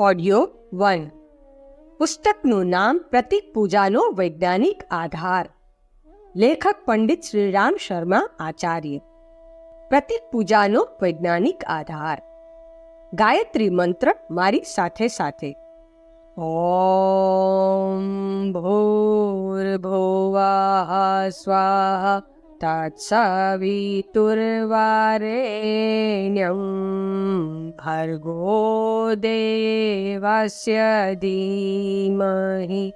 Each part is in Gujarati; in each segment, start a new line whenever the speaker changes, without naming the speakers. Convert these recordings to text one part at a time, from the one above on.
ઓડિયો વન પુસ્તકનું નામ પ્રતિક પૂજાનો વૈજ્ઞાનિક આધાર. લેખક પંડિત શ્રીરામ શર્મા આચાર્ય. પ્રતિક પૂજાનો વૈજ્ઞાનિક આધાર. ગાયત્રી મંત્ર મારી સાથે સાથે. ઓમ ભૂર્ભુવઃ સ્વાહા તત્સવિતુર્વારેણ્યં ભર્ગો देवस्य धीमहि।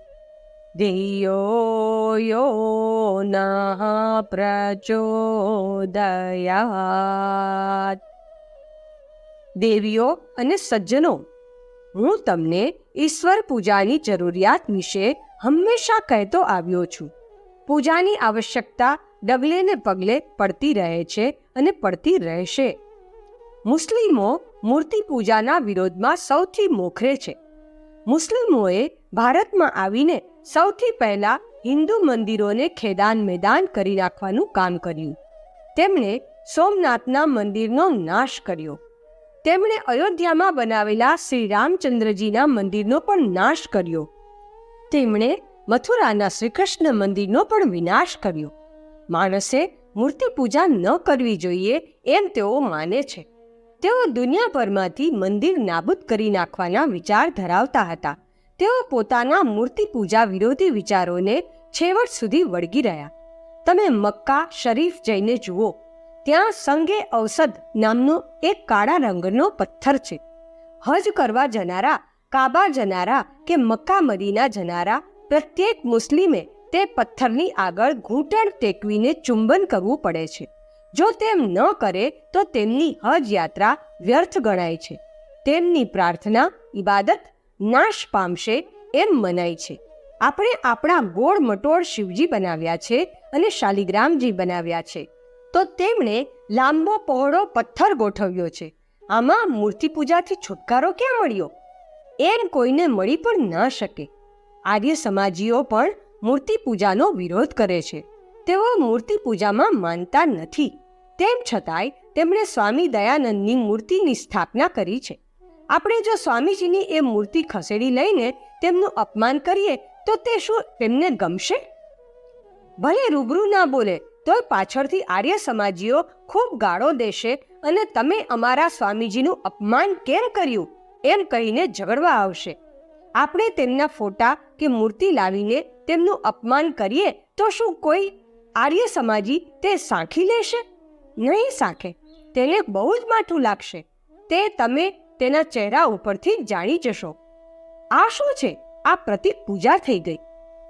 धियो यो नः પ્રચોદયાત દેવીઓ અને સજ્જનો હું તમને ઈશ્વર પૂજાની જરૂરિયાત વિશે હંમેશા કહેતો આવ્યો છું. પૂજાની આવશ્યકતા ડગલે ને પગલે પડતી રહે છે અને પડતી રહેશે. મુસ્લિમો મૂર્તિ પૂજાના વિરોધમાં સૌથી મોખરે છે. મુસ્લિમોએ ભારતમાં આવીને સૌથી પહેલા હિન્દુ મંદિરોને ખેદાન મેદાન કરી નાખવાનું કામ કર્યું. તેમણે સોમનાથના મંદિરનો નાશ કર્યો. તેમણે અયોધ્યામાં બનાવેલા શ્રી રામચંદ્રજીના મંદિરનો પણ નાશ કર્યો. તેમણે મથુરાના શ્રીકૃષ્ણ મંદિરનો પણ વિનાશ કર્યો. માણસે મૂર્તિ પૂજા ન કરવી જોઈએ એમ તેઓ માને છે. તેઓ દુનિયાભરમાંથી મંદિર નાબૂદ કરી નાખવાના વિચાર ધરાવતા હતા. તેઓ પોતાના મૂર્તિ પૂજા વિરોધી વિચારોને છેવટ સુધી વળગી રહ્યા. તમે મક્કા શરીફ જઈને જુઓ. ત્યાં સંગે ઔષધ નામનો એક કાળા રંગનો પથ્થર છે. હજ કરવા જનારા, કાબા જનારા કે મક્કા મદીના જનારા, પ્રત્યેક મુસ્લિમે તે પથ્થરની આગળ ઘૂંટણ ટેકવીને ચુંબન કરવું પડે છે. જો તેમ ન કરે, તો તેમની હજ યાત્રા વ્યર્થ ગણાય છે. તેમની પ્રાર્થના, ઇબાદત નાશ પામશે એમ મનાય છે. આપણે આપણા ગોળ મટોળ શિવજી બનાવ્યા છે અને શાલિગ્રામજી બનાવ્યા છે. તો તેમણે લાંબો પહોળો પથ્થર ગોઠવ્યો છે. આમાં મૂર્તિ પૂજાથી છુટકારો ક્યાં મળ્યો? એમ કોઈને મળી પણ ન શકે. આર્ય સમાજીઓ પણ મૂર્તિ પૂજાનો વિરોધ કરે છે. તેઓ મૂર્તિ પૂજામાં માનતા નથી. તેમ છતાંય તેમણે સ્વામી દયાનંદની મૂર્તિની સ્થાપના કરી છે. આપણે જો સ્વામીજીની એ મૂર્તિ ખસેડી લઈને તેમનું અપમાન કરીએ, તો તે શું તેમને ગમશે? ભલે રૂબરૂ ના બોલે, તોય પાછળથી આર્ય સમાજીઓ ખૂબ ગાળો દેશે અને તમે અમારા સ્વામીજીનું અપમાન કેમ કર્યું? એમ કહીને ઝઘડવા આવશે. આપણે તેમના ફોટા કે મૂર્તિ લાવીને તેમનું અપમાન કરીએ તો શું કોઈ આર્ય સમાજી તે સાંખી લેશે? નહીં સાંખે. તેને બહુ જ માઠું લાગશે. તે તમે તેના ચહેરા ઉપરથી જાણી જશો. આ શું છે? આ પ્રતિક પૂજા થઈ ગઈ.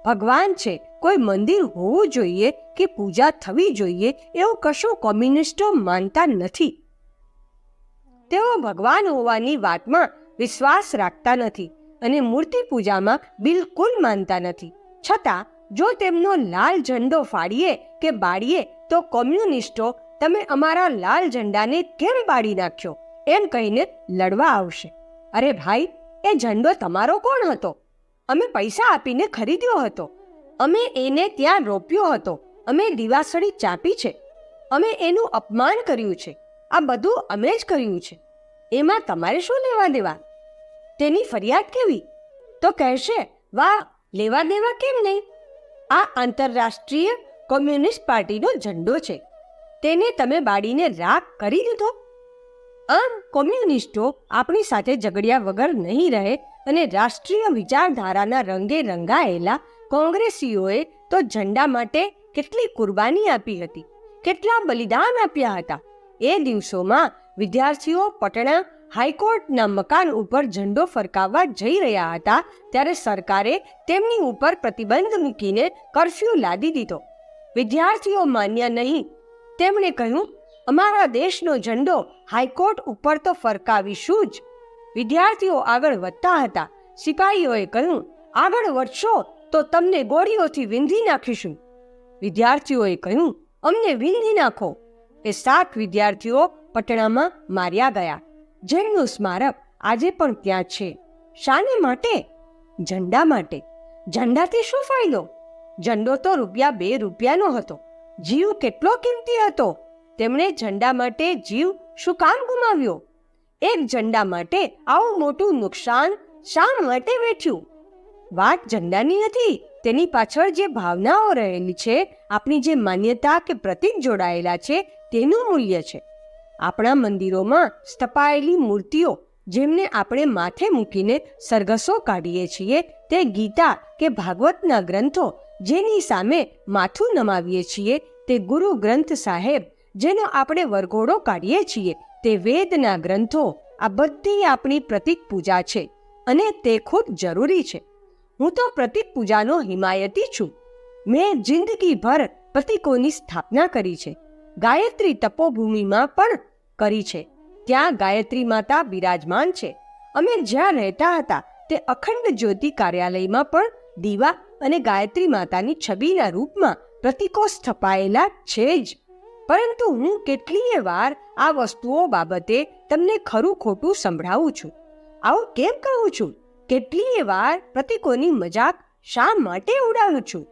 ભગવાન છે, કોઈ મંદિર હોવું જોઈએ કે પૂજા થવી જોઈએ એવું કશું કોમ્યુનિસ્ટો માનતા નથી. તેઓ ભગવાન હોવાની વાતમાં વિશ્વાસ રાખતા નથી. અને મૂર્તિ પૂજામાં બિલકુલ માનતા નથી. છતાં, જો તેમનો લાલ ઝંડો ફાડીએ કે બાળીએ, તો કોમ્યુનિસ્ટો, તમે અમારા લાલ ઝંડાને કેમ બાળી નાખ્યો એમ કહીને લડવા આવશે. અરે ભાઈ, એ ઝંડો તમારો કોણ હતો? અમે પૈસા આપીને ખરીદ્યો હતો. અમે એને ત્યાં રોપ્યો હતો. અમે દિવાસળી ચાપી છે. અમે એનું અપમાન કર્યું છે. આ બધું અમે જ કર્યું છે. એમાં તમારે શું લેવા દેવા? તેની ફરિયાદ કેવી? તો કહેશે, વાહ, લેવા દેવા કેમ નહીં? આ આંતરરાષ્ટ્રીય કોમ્યુનિસ્ટ પાર્ટીનો ઝંડો છે. તેને તમે બાળીને રાખ કરી દીધો? આમ કોમ્યુનિસ્ટો આપણી સાથે ઝઘડ્યા વગર નહીં રહે અને રાષ્ટ્રીય વિચારધારાના રંગે રંગાયેલા કોંગ્રેસીઓએ તો ઝંડા માટે કેટલી કુરબાની આપી હતી, કેટલા બલિદાન આપ્યા હતા. એ દિવસોમાં વિદ્યાર્થીઓ પટણા હાઈકોર્ટના મકાન ઉપર ઝંડો ફરકાવવા જઈ રહ્યા હતા ત્યારે સરકારે તેમની ઉપર પ્રતિબંધ મૂકીને કરફ્યુ લાદી દીધો. વિદ્યાર્થીઓ માન્યા નહીં. તેમણે કહ્યું, અમારા દેશનો ઝંડો હાઈકોર્ટ ઉપર તો ફરકાવીશું જ. વિદ્યાર્થીઓ આગળ વધતા હતા. સિપાહીઓએ કહ્યું, આગળ વધશો તો તમને ગોળીઓથી વિંધી નાખીશું. વિદ્યાર્થીઓએ કહ્યું, અમને વિંધી નાખો. એ સાત વિદ્યાર્થીઓ પટણામાં માર્યા ગયા. જેમનું સ્મારક આજે પણ ત્યાં છે. શાને માટે? ઝંડા માટે. ઝંડાથી શું ફાયદો? ઝંડો તો રૂપિયા બે રૂપિયાનો હતો. જીવ કેટલો કિંમતી હતો? તેમણે ઝંડા માટે જીવ શું કામ ગુમાવ્યો? એક ઝંડા માટે આવું મોટું નુકસાન શા માટે વેઠ્યું? વાત ઝંડાની નથી તેની પાછળ જે ભાવનાઓ રહેલી છે, આપણી જે માન્યતા કે પ્રતિક જોડાયેલા છે, તેનું મૂલ્ય છે. આપણા મંદિરોમાં સ્થપાયેલી મૂર્તિઓ જેમને આપણે માથે મૂકીને સરઘસો કાઢીએ છીએ, તે ગીતા કે ભાગવતના ગ્રંથો જેની સામે માથું નમાવીએ છીએ, તે ગુરુ ગ્રંથ સાહેબ જેનો આપણે વરઘોડો કાઢીએ છીએ, તે વેદના ગ્રંથો, આ બધી આપણી પ્રતિક પૂજા છે અને તે ખૂબ જરૂરી છે. હું તો પ્રતિક પૂજાનો હિમાયતી છું. મેં જિંદગીભર પ્રતિકોની સ્થાપના કરી છે. ગાયત્રી તપોભૂમિમાં પણ કરી છે. ત્યાં ગાયત્રી માતા બિરાજમાન છે. અમે જ્યાં રહેતા હતા, તે અખંડ જ્યોતિ કાર્યાલયમાં પણ દીવા અને ગાયત્રી માતાની છબીના રૂપમાં પ્રતીકો સ્થપાયેલા છે જ. પરંતુ હું કેટલીય વાર આ વસ્તુઓ બાબતે તમને ખરું ખોટું સંભળાવું છું. આવું કેમ કહું છું? કેટલીય વાર પ્રતીકોની મજાક શા માટે ઉડાવું છું?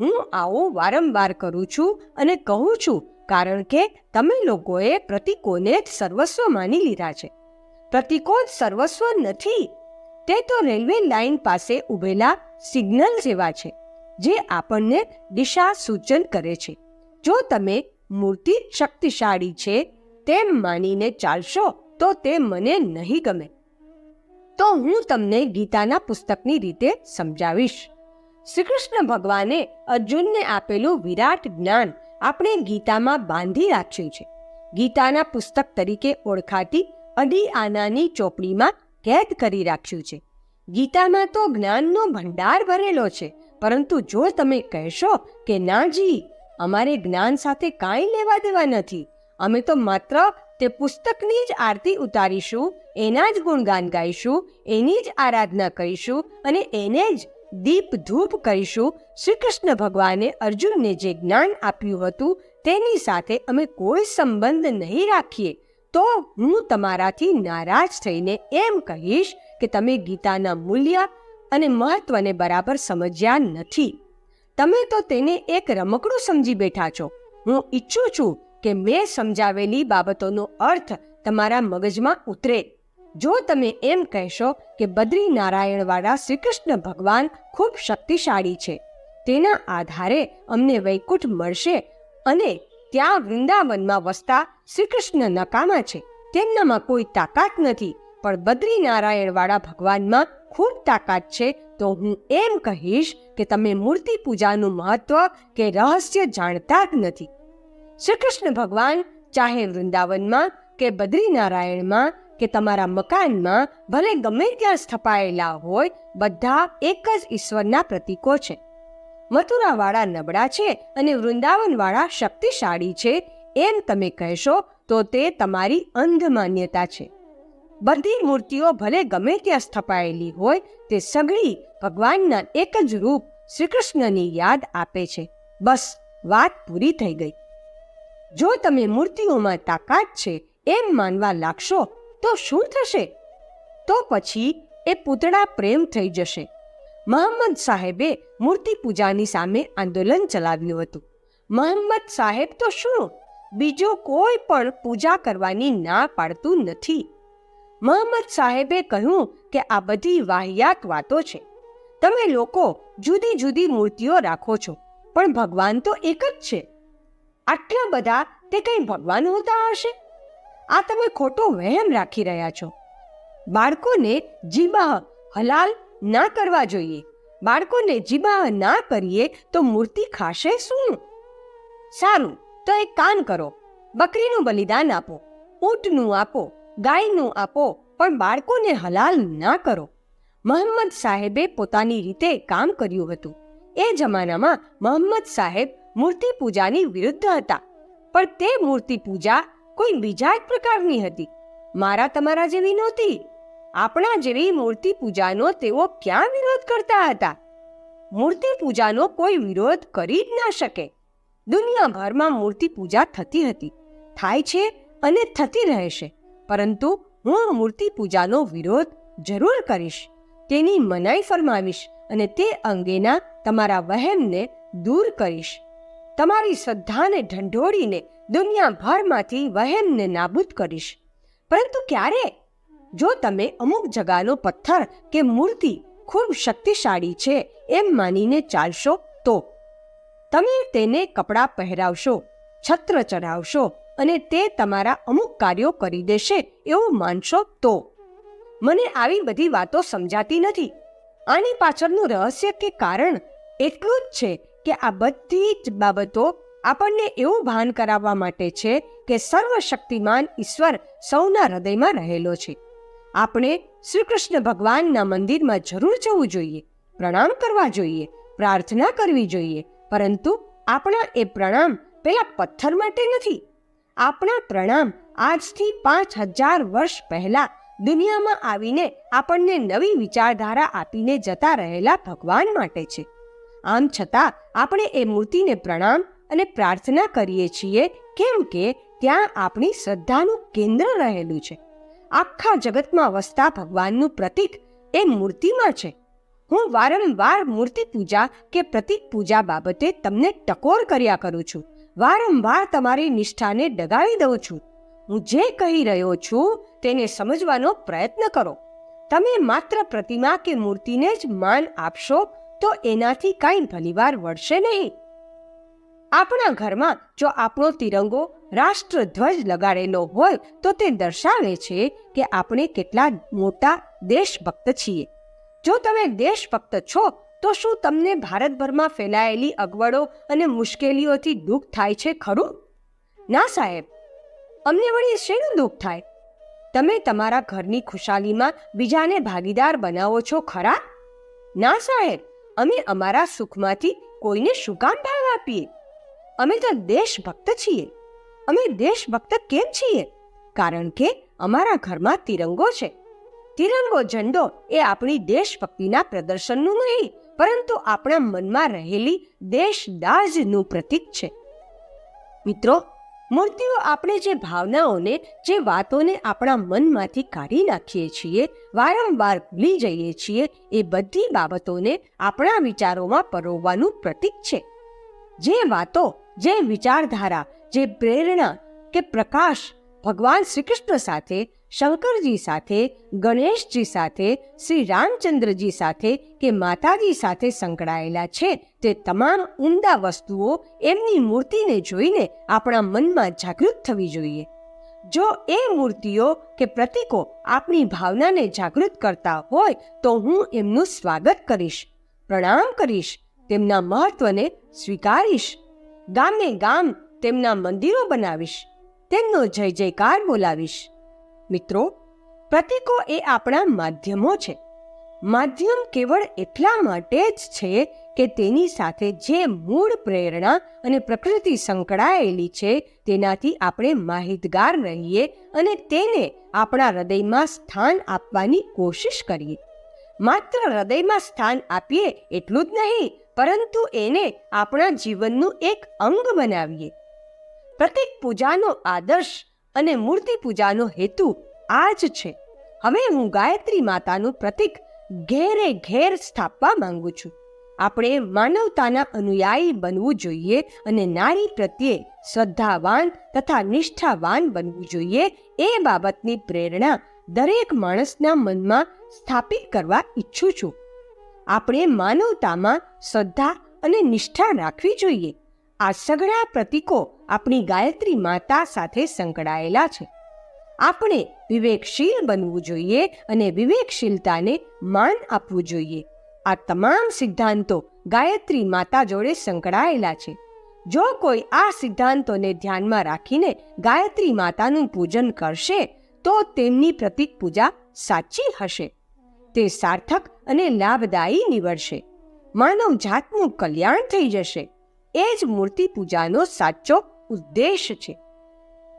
હું આવો વારંવાર કરું છું અને કહું છું કારણ કે તમે લોકોએ પ્રતીકોને જ સર્વસ્વ માની લીધા છે. પ્રતીકો સર્વસ્વ નથી. તે તો રેલવે લાઇન પાસે ઊભેલા સિગ્નલ જેવા છે, જે આપણને દિશા સૂચન કરે છે. જો તમે મૂર્તિ શક્તિશાળી છે તેમ માનીને ચાલશો, તો તે મને નહીં ગમે. તો હું તમને ગીતાના પુસ્તકની રીતે સમજાવીશ. શ્રી કૃષ્ણ ભગવાને અર્જુનને આપેલું વિરાટ જ્ઞાન આપણે ગીતામાં બાંધી રાખ્યું છે. ગીતાના પુસ્તક તરીકે ઓળખાતી અડી આનાની ચોપડીમાં કેદ કરી રાખ્યું છે. ગીતામાં તો જ્ઞાનનો ભંડાર ભરેલો છે, પરંતુ જો તમે કહેશો કે નાજી અમારે જ્ઞાન સાથે કાંઈ લેવા દેવા નથી. અમે તો માત્ર તે પુસ્તકની જ આરતી ઉતારીશું, એના જ ગુણગાન ગાઈશું, એની જ આરાધના કરીશું અને એને જ દીપ ધૂપ કરીશું. શ્રી કૃષ્ણ ભગવાને અર્જુનને જે જ્ઞાન આપ્યું હતું, તેની સાથે અમે કોઈ સંબંધ નહીં રાખીએ. તો હું તમારાથી નારાજ થઈને એમ કહીશ કે તમે ગીતાના મૂલ્ય અને મહત્વને બરાબર સમજ્યા નથી. તમે તો તેને એક રમકડું સમજી બેઠા છો. હું ઈચ્છું છું કે મેં સમજાવેલી બાબતોનો અર્થ તમારા મગજમાં ઉતરે. જો તમે એમ કહેશો કે બદ્રી નારાયણવાળા શ્રી કૃષ્ણ ભગવાન ખૂબ શક્તિશાળી છે, તેના આધારે અમને વૈકુંઠ મળશે અને ત્યાં વૃંદાવનમાં વસતા શ્રી કૃષ્ણ નકામા છે. તેમનામાં કોઈ તાકાત નથી, પણ બદ્રી નારાયણવાળા ભગવાનમાં ખૂબ તાકાત છે, તો હું એમ કહીશ કે તમે મૂર્તિ પૂજાનું મહત્વ કે રહસ્ય જાણતા જ નથી. શ્રી કૃષ્ણ ભગવાન ચાહે વૃંદાવનમાં કે બદ્રીનારાયણમાં કે તમારા મકાનમાં ભલે ગમે ત્યાં સ્થપાયેલા હોય, બધા એક જ ઈશ્વરના પ્રતીકો છે. મથુરાવાળા નબળા છે અને વૃંદાવનવાળા શક્તિશાળી છે, એમ તમે કહેશો તો તે તમારી અંધ માન્યતા છે. બધી મૂર્તિઓ ભલે ગમે ત્યાં સ્થપાયેલી હોય, તે સગળી ભગવાનના એક જ રૂપ શ્રી કૃષ્ણની યાદ આપે છે. બસ, વાત પૂરી થઈ ગઈ. જો તમે મૂર્તિઓમાં તાકાત છે, એમ માનવા લાગશો તો શું થશે? તો પછી એ પૂતળા પ્રેમ થઈ જશે. મહમ્મદ સાહેબે મૂર્તિ પૂજાની સામે આંદોલન ચલાવ્યું હતું. મહમ્મદ સાહેબ તો શું? બીજો કોઈ પણ પૂજા કરવાની ના પાડતું નથી. મહમ્મદ સાહેબે કહ્યું કે આ બધી વાહિયાત વાતો છે. તમે લોકો જુદી જુદી મૂર્તિઓ રાખો છો, પણ ભગવાન તો એક જ છે. આટલા બધા તે કંઈ ભગવાન હોતા હશે? આ તમે ખોટો વહેમ રાખી રહ્યા છો. બાળકોને જીબાહ હલાલ ના કરવા જોઈએ. બાળકોને જીબાહ ના કરીએ તો મૂર્તિ ખાશે શું? સારું, તો એક કામ કરો. બકરીનું બલિદાન આપો, ઊંટનું આપો, ગાયનું આપો, પણ બાળકોને હલાલ ના કરો. મહમ્મદ સાહેબે પોતાની રીતે કામ કર્યું હતું. એ જમાનામાં મહમ્મદ સાહેબ મૂર્તિ પૂજાની વિરુદ્ધ હતા. પણ તે મૂર્તિ પૂજા કોઈ બીજા એક પ્રકારની હતી. મારા તમારા જેવી નહોતી. આપણા જેવી મૂર્તિ પૂજાનો તેઓ ક્યાં વિરોધ કરતા હતા? મૂર્તિ પૂજાનો કોઈ વિરોધ કરી જ ના શકે. દુનિયાભરમાં મૂર્તિ પૂજા થતી હતી, થાય છે અને થતી રહેશે. પરંતુ હું મૂર્તિ પૂજાનો વિરોધ જરૂર કરીશ, તેની મનાઈ ફરમાવીશ અને તે અંગેના તમારા વહેમને દૂર કરીશ. તમારી શ્રદ્ધાને ઢંઢોળીને દુનિયાભરમાંથી વહેમને નાબૂદ કરીશ. પરંતુ ક્યારે? જો તમે અમુક જગાનો પથ્થર કે મૂર્તિ ખૂબ શક્તિશાળી છે એમ માનીને ચાલશો, તો? તમે તેને કપડાં પહેરાવશો, છત્ર ચઢાવશો અને તે તમારા અમુક કાર્યો કરી દેશે એવું માનશો, તો? મને આવી બધી વાતો સમજાતી નથી. આની પાછળનું રહસ્ય કે કારણ એટલું જ છે કે આ બધી જ બાબતો આપણને એવું ભાન કરાવવા માટે છે કે સર્વશક્તિમાન ઈશ્વર સૌના હૃદયમાં રહેલો છે. આપણે શ્રી કૃષ્ણ ભગવાનના મંદિરમાં જરૂર જવું જોઈએ, પ્રણામ કરવા જોઈએ, પ્રાર્થના કરવી જોઈએ, પરંતુ આપણા એ પ્રણામ પેલા પથ્થર માટે નથી. આપણા પ્રણામ આજથી પાંચ હજાર વર્ષ પહેલા દુનિયામાં આવીને આપણને નવી વિચારધારા આપીને જતા રહેલા ભગવાન માટે છે. આમ છતાં આપણે એ મૂર્તિને પ્રણામ અને પ્રાર્થના કરીએ છીએ, કેમ કે ત્યાં આપણી શ્રદ્ધાનું કેન્દ્ર રહેલું છે. આખા જગતમાં વસતા ભગવાનનું પ્રતીક એ મૂર્તિમાં છે. હું વારંવાર મૂર્તિ પૂજા કે પ્રતીક પૂજા બાબતે તમને ટકોર કર્યા કરું છું. વારંવાર તમારી નિષ્ઠાને ડગાવી દઉં છું. હું જે કહી રહ્યો છું તેને સમજવાનો પ્રયત્ન કરો. તમે માત્ર પ્રતિમા કે મૂર્તિને જ માન આપશો તો એનાથી કાંઈ ભલીવાર વળશે નહીં. આપણા ઘરમાં જો આપણો તિરંગો રાષ્ટ્રધ્વજ લગાડેલો હોય તો તે દર્શાવે છે કે આપણે કેટલા મોટા દેશભક્ત છીએ. જો તમે દેશભક્ત છો, તો શું તમને ભારતભરમાં ફેલાયેલી અગવડો અને મુશ્કેલીઓથી દુઃખ થાય છે ખરું? ના સાહેબ, અમને વળી શેનું દુઃખ થાય? તમે તમારા ઘરની ખુશાલીમાં બીજાને ભાગીદાર બનાવો છો ખરા? ના સાહેબ અમે અમારા સુખમાંથી કોઈને શું કામ ભાગ આપીએ. અમે તો દેશભક્ત છીએ. અમે દેશભક્ત કેમ છીએ? કારણ કે અમારા ઘરમાં તિરંગો છે. તિરંગો ઝંડો એ આપણી દેશભક્તિના પ્રદર્શનનું નહીં, પરંતુ આપણા મનમાં રહેલી દેશદાજનું પ્રતીક છે. મિત્રો મૂર્તિઓ આપણે જે ભાવનાઓને, જે વાતોને આપણા મનમાંથી કાઢી નાખીએ છીએ, વારંવાર ભૂલી જઈએ છીએ, એ બધી બાબતોને આપણા વિચારોમાં પરોવવાનું પ્રતીક છે. જે વાતો, જે વિચારધારા, જે પ્રેરણા કે પ્રકાશ ભગવાન શ્રી કૃષ્ણ સાથે શંકરજી સાથે, ગણેશજી સાથે, શ્રી રામચંદ્રજી સાથે કે માતાજી સાથે સંકળાયેલા છે તે તમામ ઉમદા વસ્તુઓ એમની મૂર્તિને જોઈને આપણા મનમાં જાગૃત થવી જોઈએ. જો એ મૂર્તિઓ કે પ્રતીકો આપણી ભાવનાને જાગૃત કરતા હોય તો હું એમનું સ્વાગત કરીશ, પ્રણામ કરીશ, તેમના મહત્વને સ્વીકારીશ, ગામે ગામ તેમના મંદિરો બનાવીશ, તેમનો જય જયકાર બોલાવીશ. મિત્રો, પ્રતીકો એ આપણા માધ્યમો છે. માધ્યમ કેવળ એટલા માટે જ છે કે તેની સાથે જે મૂળ પ્રેરણા અને પ્રકૃતિ સંકળાયેલી છે તેનાથી આપણે માહિતગાર રહીએ અને તેને આપણા હૃદયમાં સ્થાન આપવાની કોશિશ કરીએ. માત્ર હૃદયમાં સ્થાન આપીએ એટલું જ નહીં, પરંતુ એને આપણા જીવનનું એક અંગ બનાવીએ. પ્રતિક પૂજાનો આદર્શ અને મૂર્તિ પૂજાનો હેતુ આ જ છે. હવે હું ગાયત્રી માતાનું પ્રતિક ઘેરે ઘેર સ્થાપવા માંગુ છું. આપણે માનવતાના અનુયાયી બનવું જોઈએ અને નારી પ્રત્યે શ્રદ્ધાવાન તથા નિષ્ઠાવાન બનવું જોઈએ એ બાબતની પ્રેરણા દરેક માણસના મનમાં સ્થાપિત કરવા ઈચ્છું છું. આપણે માનવતામાં શ્રદ્ધા અને નિષ્ઠા રાખવી જોઈએ. આ સઘળા પ્રતીકો આપણી ગાયત્રી માતા સાથે સંકળાયેલા છે. આપણે વિવેકશીલ બનવું જોઈએ અને વિવેકશીલતાને માન આપવું જોઈએ. આ તમામ સિદ્ધાંતો ગાયત્રી માતા જોડે સંકળાયેલા છે. જો કોઈ આ સિદ્ધાંતોને ધ્યાનમાં રાખીને ગાયત્રી માતાનું પૂજન કરશે, તો તેમની પ્રતિક પૂજા સાચી હશે. તે સાર્થક અને લાભદાયી નીવડશે. માનવ જાતનું કલ્યાણ થઈ જશે. એ જ મૂર્તિ પૂજાનો સાચો ઉદ્દેશ છે.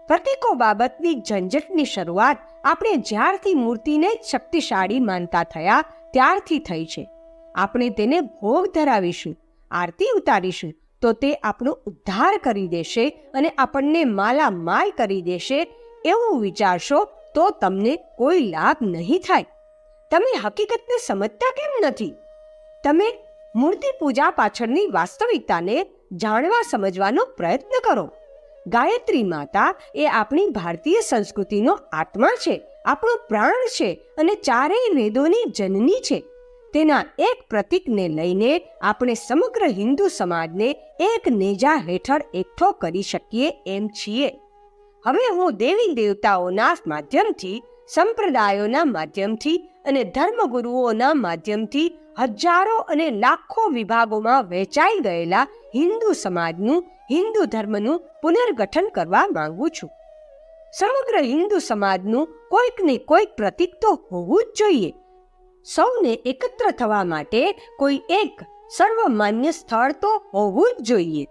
પ્રતીકો બાબતની ઝંઝટની શરૂઆત આપણે જ્યારથી મૂર્તિને શક્તિશાળી માનતા થયા ત્યારથી થઈ છે. આપણે તેને ભોગ ધરાવીશું, આરતી ઉતારીશું, તો તે આપણો ઉદ્ધાર કરી દેશે અને આપણને માલામાલ કરી દેશે એવું વિચારશો તો તમને કોઈ લાભ નહીં થાય. તમે હકીકતને સમજતા કેમ નથી? તમે મૂર્તિ પૂજા પાછળની વાસ્તવિકતાને જાણવા સમજવાનો પ્રયત્ન કરો. ગાયત્રી માતા એ આપણી ભારતીય સંસ્કૃતિનો આત્મા છે, આપણો પ્રાણ છે અને ચારેય વેદોની જનની છે. તેના એક પ્રતીકને લઈને આપણે સમગ્ર હિન્દુ સમાજને એક નેજા હેઠળ એકઠો કરી શકીએ એમ છીએ. હવે હું દેવી દેવતાઓના માધ્યમથી, સંપ્રદાયોના માધ્યમથી અને ધર્મગુરુઓના માધ્યમથી હજારો અને લાખો વિભાગોમાં વહેંચાઈ ગયેલા હિન્દુ સમાજનું, હિન્દુ ધર્મનું પુનર્ગઠન કરવા માંગુ છું. સમગ્ર હિન્દુ સમાજનું કોઈક ને કોઈક પ્રતીક તો હોવું જ જોઈએ. સૌને એકત્ર થવા માટે કોઈ એક સર્વમાન્ય સ્થળ તો હોવું જ જોઈએ.